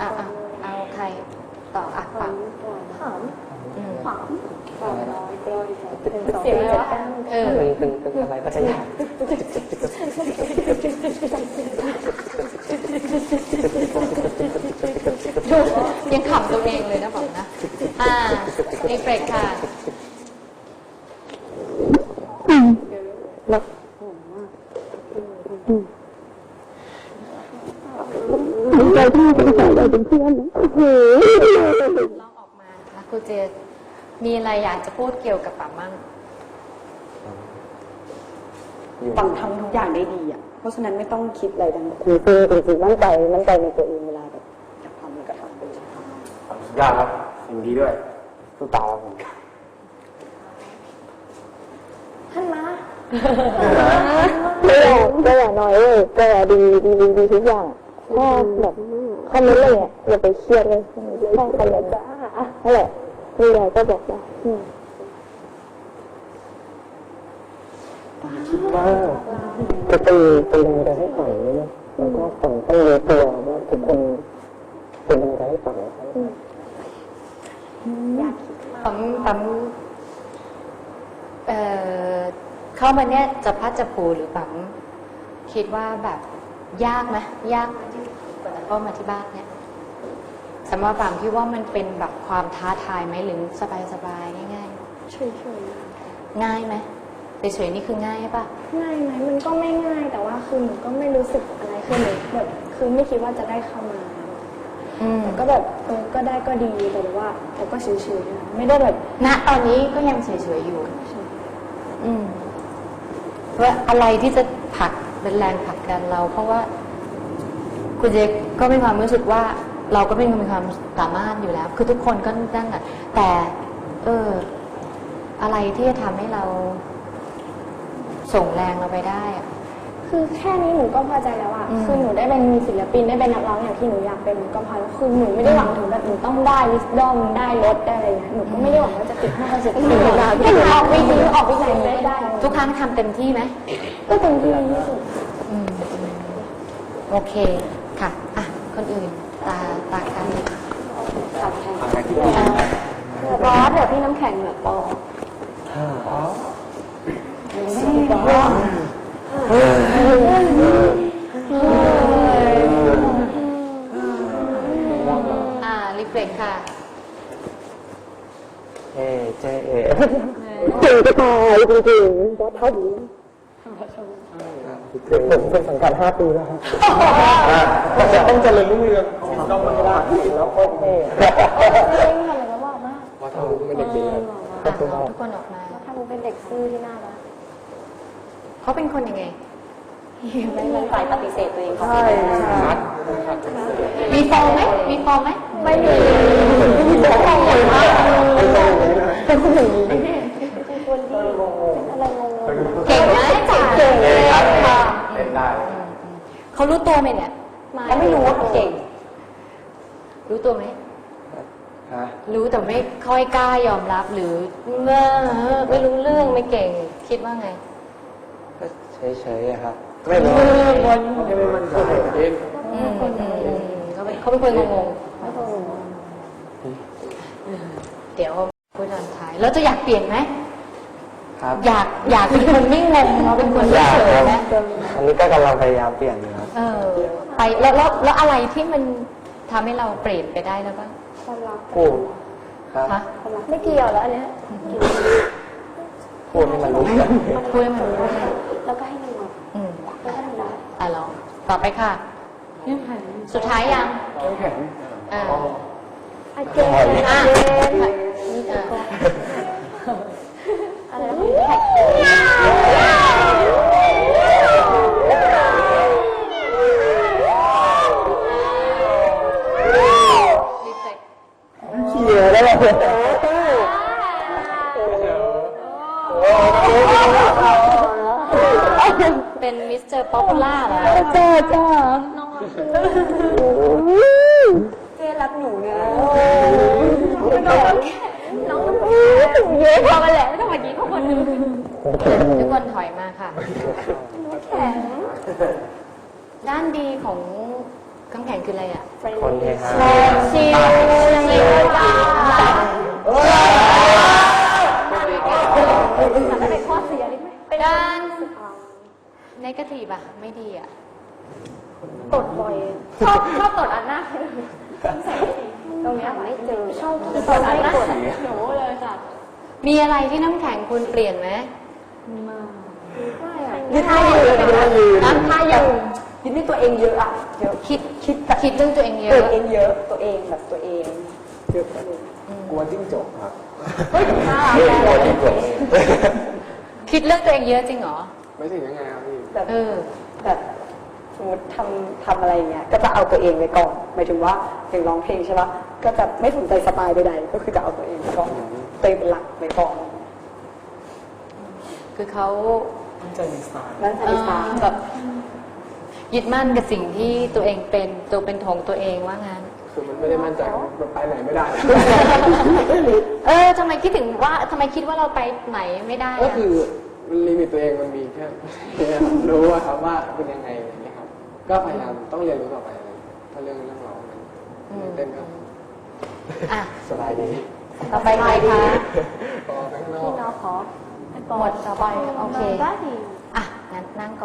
อะอะเอาใครต่ออะปังถามอืมถามเสียงอะไรวะเออเป็นเป็นเป็นอะไรก็จะยากดูยังขำตัวเองเลยนะบอกนะ อ่ารีเฟรชค่ะ ดีใจที่มีคนใส่เราเป็นเพื่อนนะโอ้โหลองออกมานะคะครูเจมีอะไรอยากจะพูดเกี่ยวกับป๋ามั่งอยู่ปังทำทุกอย่างได้ดีอะ เพราะฉะนั้นไม่ต้องคิดอะไรทั้งนั้นคือคือจริงๆมั่นใจมั่นใจในตัวเองเวลาแบบอยากทำอะไรก็ทำไปเลยสุดยอดครับสิ่งดีด้วยสู้ตายครับผมท่านมา ก็อย่าก็อย่าน้อยเลยก็อย่าดีดีดีดีทุกอย่าง แค่แบบคอมเมนต์อะไรเงี้ยอย่าไปเครียดเลยแค่คอมเมนต์นั่นแหละมีอะไรก็บอกได้อืมคิดว่าจะเป็นเป็นกำลังใจให้ฝันนะแล้วก็ฝันต้องรู้ตัวว่าทุกคนเป็นกำลังใจให้ฝันนะครับปั๊มปั๊มเอ่อเข้ามาเนี่ยจะพัดจะผูหรือปั๊มคิดว่าแบบ ยากไหมยากไหมที่กว่าจะเข้ามาที่บ้านเนี่ยสำหรับปั๊มคิดว่ามันเป็นแบบความท้าทายไหมหรือสบายสบายๆง่ายเฉยๆ ง่ายไหมเฉยๆนี่คือง่ายป่ะๆง่ายไหมมันก็ไม่ง่ายแต่ว่าคือหนูก็ไม่รู้สึกอะไรคือหนูแบบคือไม่คิดว่าจะได้เข้ามาอืมก็แบบเออก็ได้ก็ดีแต่ว่าแต่ก็เฉยๆนะไม่ได้แบบณตอนนี้ก็ยังเฉยๆอยู่อืมว่าอะไรที่จะผลัก เป็นแรงผลักดันเรา เพราะว่าคุณเจก็มีความรู้สึกว่าเราก็เป็นคนมีความสามารถอยู่แล้ว คือทุกคนก็นั่งอะแต่ เออ อะไรที่จะทำให้เราส่งแรงเราไปได้อะ คือแค่นี้หนูก็พอใจแล้วอะอืมคือหนูได้เป็นมีศิลปินได้เป็นนักร้องอย่างที่หนูอยากเป็นหนูก็พอแล้วคือหนูไม่ได้หวังถึงแบบหนูต้องได้วิสดอมได้รถได้อะไรเงี้ยหนูก็ไม่ได้หวังว่าจะติดห้าคอนเสิร์ตก็หนูให้หนูออกไปดีออกไปไหนก็ได้ ทุกครั้งทำเต็มที่ไหมก็เต็มที่ที่สุดอืมโอเคค่ะอะคนอื่นตาตากันอะไรที่ดีนะบอสเดี๋ยวพี่น้ำแข็งเหรอปออ๋อ เอเจเอถึงจะตายจริงๆบอสเท่าดีผมเป็นสังกัดห้าปีแล้วครับมันจะต้องเจริญรุ่งเรืองต้องไม่ได้แล้วก็เท่เล่นอะไรก็บอกมากว่าทำเป็นเด็กดีครับอะทุกคนออกมาทำเป็นเด็กซื่อที่น่ารักเขาเป็นคนยังไงไม่มีฝ่ายปฏิเสธตัวเองเขาใช่ไม่ได้ชัดมีฟอร์มไหมมีฟอร์มไหมไม่มี เป็นคนอย่างนี้เป็นคนที่เป็นอะไรงงเก่งไหมเก่งเก่งเลยค่ะเล่นได้เขารู้ตัวไหมเนี่ยเขาไม่รู้ว่าเขาเก่ง รู้ตัวไหมฮะรู้แต่ไม่ค่อยกล้ายอมรับหรือเมื่อไม่รู้เรื่องไม่เก่ง คิดว่าไงก็เฉยๆอะครับไม่รู้เขาแค่ไม่มั่นใจเองอืมอืมอืมเขาเป็นเขาเป็นคนงงๆ เดี๋ยวพูดตอนท้ายแล้วจะอยากเปลี่ยนไหมครับ อยากอยากเป็นคนไม่งงเราเป็นคนอยากเฉยครับๆไหมอันนี้ก็กำลังพยายามเปลี่ยนอยู่ครับ เออ ไปแล้วแล้วแล้วอะไรที่มันทำให้เราเปลี่ยนไปได้แล้วบ้างความรักพูดครับคะความรักไม่เกี่ยวแล้วอันเนี้ยพูดให้มันรู้เรื่องพูดให้มันรู้แล้วก็ให้มันแบบอืมแล้วก็ทำได้อะลองต่อไปค่ะ สุดท้ายยัง แข็ง อ่า อาเจนอะอาเจนนี่อะอะไรนะรีเฟกเขี่ยแล้วเป็นมิสเตอร์ป๊อปปูล่าเหรอจ้าจ้าเจ๊ รักหนูไงน้องน้องเยอะพอกันแหละไม่ต้องมากี้เขาคนนึงทุกคนถอยมาค่ะแข็งด้านดีของคน้ำแข็งคืออะไรอะคนเฮฮาชิลชิลจ้าแต่เป็นข้อเสียนิดไหมเป็นด้านนกาทีฟอะไม่ดีอะตดบ่อยชอบชอบตดอันหน้า ตรงเนี้ยไม่เจอชอบตดอันหน้าหนูเลยค่ะมีอะไรที่น้ำแข็งคุณเปลี่ยนไหมยึดท่ายืนยึดท่ายืนน้ำท่ายืนยึดในตัวเองเยอะอะเยอะคิดคิดแบบคิดเรื่องตัวเองเยอะตัวเองเยอะตัวเองแบบตัวเองเยอะตัวเองกลัวจิ้งจกครับเฮ้ยค่ะกลัวจิ้งจกคิดเรื่องตัวเองเยอะจริงเหรอไม่ถึงยังไงครับพี่แบบแบบสมมติทำทำอะไรเงี้ยก็จะเอาตัวเองไปก่อน หมายถึงว่าอย่างร้องเพลงใช่ปะก็จะไม่สนใจสไตล์ใดๆก็คือจะเอาตัวเองไปก่อนตัวเองเป็นหลักไปก่อนคือเขามั่นใจในสไตล์นั่นเออันนี้อสาแบบยึดมั่นกับสิ่งที่ตัวเองเป็นตัวเป็นของตัวเองว่างั้นคือมันไม่ได้มั่นใจมันไปไหนไม่ได้ เออทำไมคิดถึงว่าทำไมคิดว่าเราไปไหนไม่ได้ ก็อะคือลิมิตตัวเองมันมีแค่นี้ครับรู้ว่าครับว่าเป็นยังไงอะไรอย่างเงี้ยครับ ก็พยายามต้องเรียนรู้ต่อไปเลย ถ้าเรื่องเรื่องร้องมันเต้นก็อะ สบายดีต่อไปใครคะพอข้างนอกพี่น้องขอหมดต่อไปโอเค ได้ดี อะงั้นนั่งก่อน